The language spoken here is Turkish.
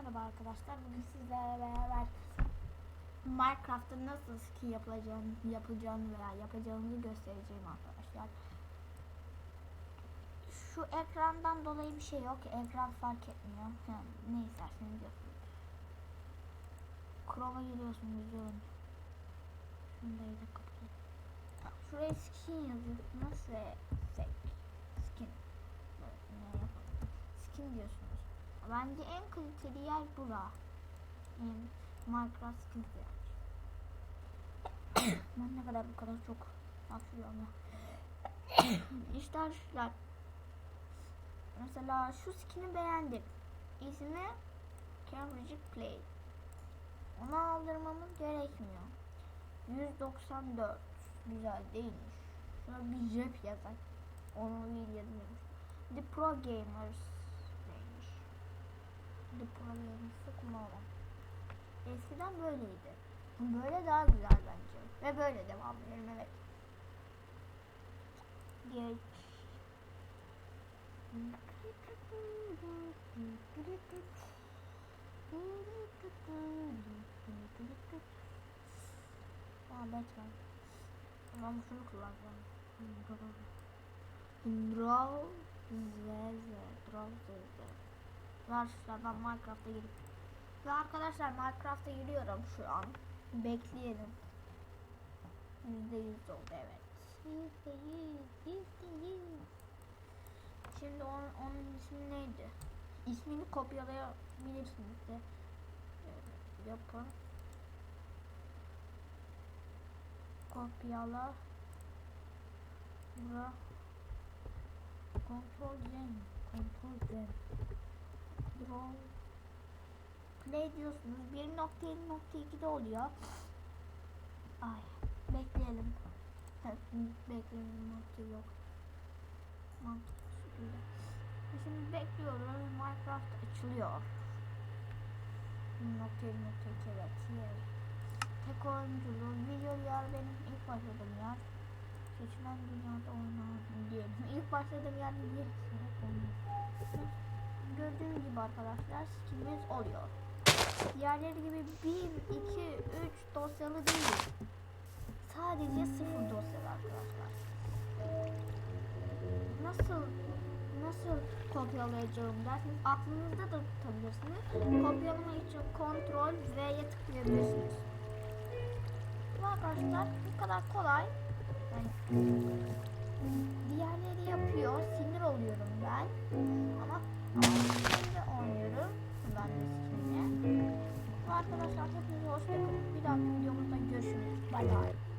Merhaba arkadaşlar. Bugün sizlerle beraber Minecraft'ta nasıl skin yapılacağını, yapılacağını veya yapacağımızı göstereceğim arkadaşlar. Şu ekrandan dolayı bir şey yok. Ekran fark etmiyor. Yani ne isterseniz yapın. Chrome'a giriyorsunuz diyorum. Şundayı da kapatayım. Şuraya skin yazıyorsunuz ve. Skin. Ne. Skin diyorsunuz. Bence en kaliteli yer bura. Yani Minecraft yer. ben ne kadar bu kadar çok hapşırıyorum ya. işte arkadaşlar. Mesela şu skin'i beğendim. İsmi Cambridge Play. Onu aldırmamız gerekmiyor. 194. Güzel değilmiş. Şuna bir rap yazak. Onu bir yazıyormuş. The Pro Gamers? Gamers'ı kullanalım. Eskiden böyleydi. Böyle daha güzel bence. Ve böyle devam edelim evet. Geç. Aa Batman. Ben şunu kullanacağım. Draw ZZ. Draw ZZ. Arkadaşlar ben Minecraft'a girip ve arkadaşlar Minecraft'a giriyorum şu an. Bekleyelim. Yüzde yüz oldu evet. Yüzde yüz, yüzde yüz. Şimdi onun, onun ismi neydi? İsmini kopyalayabilirsiniz de. Ee, yapın. Kopyala. Bura. Kontrol zen. Kontrol zen. Draw. Play diyorsunuz. 1.7.2'de oluyor. Ay. Bekleyelim. Bekleyelim. Mantığı yok. Mantıklı şekilde. Şimdi bekliyoruz. Minecraft açılıyor. 1.7.2 evet. Tek oyunculu. Video yer benim ilk başladığım yer. Seçilen dünyada oynadım diyelim. İlk başladığım yer diye Gördüğünüz gibi arkadaşlar skinimiz oluyor. Diğerleri gibi 1, 2, 3 dosyalı değil. Sadece sıfır dosyalı arkadaşlar. Nasıl nasıl kopyalayacağım derseniz aklınızda da tutabilirsiniz. Kopyalamak için kontrol V'ye tıklayabilirsiniz. Bu arkadaşlar bu kadar kolay. Yani diğerleri yapıyor. Sinir oluyorum ben. Ama Şimdi oynuyorum. Buradan da skinle. Arkadaşlar hepinize hoşçakalın. Bir dahaki videomuzda görüşürüz. Bye bye.